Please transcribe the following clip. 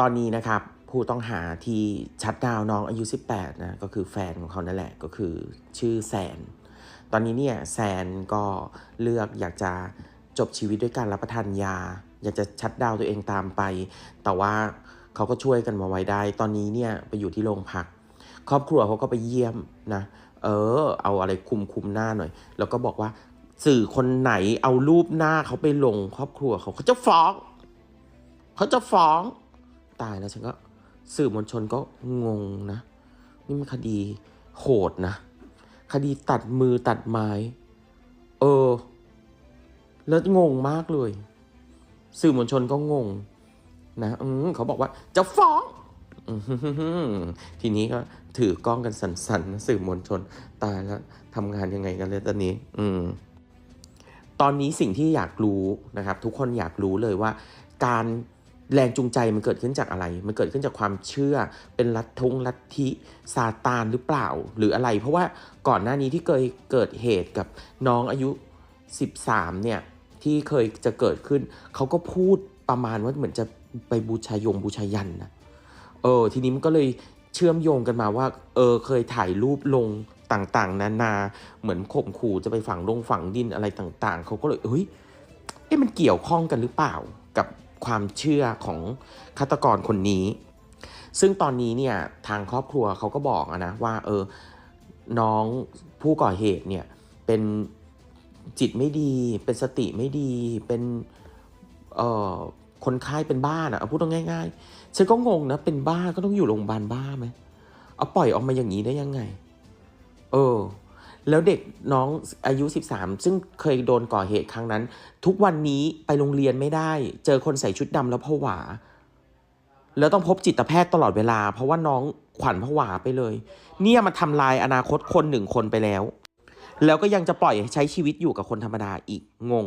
ตอนนี้นะครับผู้ต้องหาที่ชัดดาวน้องอายุ 18นะก็คือแฟนของเขานั่นแหละก็คือชื่อแซน ตอนนี้เนี่ยแซนก็เลือกอยากจะจบชีวิตด้วยการรับประทานยา อยากจะชัดดาวตัวเองตามไป แต่ว่าเขาก็ช่วยกันมาไว้ได้ ตอนนี้เนี่ยไปอยู่ที่โรงพัก ครอบครัวเขาก็ไปเยี่ยมนะเออ เอาอะไรคุมคุมหน้าหน่อย แล้วก็บอกว่าสื่อคนไหนเอารูปหน้าเขาไปลงครอบครัวเขาเขาจะฟ้อง เขาจะฟ้อง ตายแล้วฉันก็สื่อมวลชนก็งงนะ นี่มันคดีโหดนะ คดีตัดมือตัดไม้ เออ แล้วงงมากเลย สื่อมวลชนก็งง นะอืเขาบอกว่าจะฟ้องทีนี้ก็ถือกล้องกันสันๆนะสื่อมวลชนตายแล้วทำงานยังไงกันเลยตอนนี้ อืมตอนนี้สิ่งที่อยากรู้นะครับ ทุกคนอยากรู้เลยว่าการ แรงจูงใจมันเกิดขึ้นจากอะไร มันเกิดขึ้นจากความเชื่อ เป็นลัทธงลัทธิซาตานหรือเปล่า หรืออะไร เพราะว่าก่อนหน้านี้ที่เคยเกิดเหตุกับน้องอายุ 13 เนี่ย ที่เคยจะเกิดขึ้น เขาก็พูดประมาณว่าเหมือนจะไปบูชายงบูชายันนะ เออ ทีนี้มันก็เลยเชื่อมโยงกันมาว่า เออ เคยถ่ายรูปลงต่างๆ นานา เหมือนข่มขู่จะไปฝังลงฝังดินอะไรต่าง ๆ เขาก็เลย เฮ้ย เอ๊ะมันเกี่ยวข้องกันหรือเปล่ากับ ความเชื่อของฆาตกรคนนี้ ซึ่งตอนนี้เนี่ยทางครอบครัวเขาก็บอกนะว่าเออน้องผู้ก่อเหตุเนี่ยเป็นจิตไม่ดี เป็นสติไม่ดี เป็นเอ่อคนไข้เป็นบ้านะเอาพูดง่ายๆฉันก็งงนะเป็นบ้าก็ต้องอยู่โรงพยาบาลบ้าไหมเอาปล่อยออกมาอย่างนี้ได้ยังไง เออ แล้วเด็กน้องอายุ 13 ซึ่งเคยโดนก่อเหตุครั้งนั้น ทุกวันนี้ไปโรงเรียนไม่ได้ เจอคนใส่ชุดดำแล้วผวา แล้วต้องพบจิตแพทย์ตลอดเวลา เพราะว่าน้องขวัญผวาไปเลย เนี่ยมันทำลายอนาคตคนหนึ่งคนไปแล้ว แล้วก็ยังจะปล่อยให้ใช้ชีวิตอยู่กับคนธรรมดาอีกงง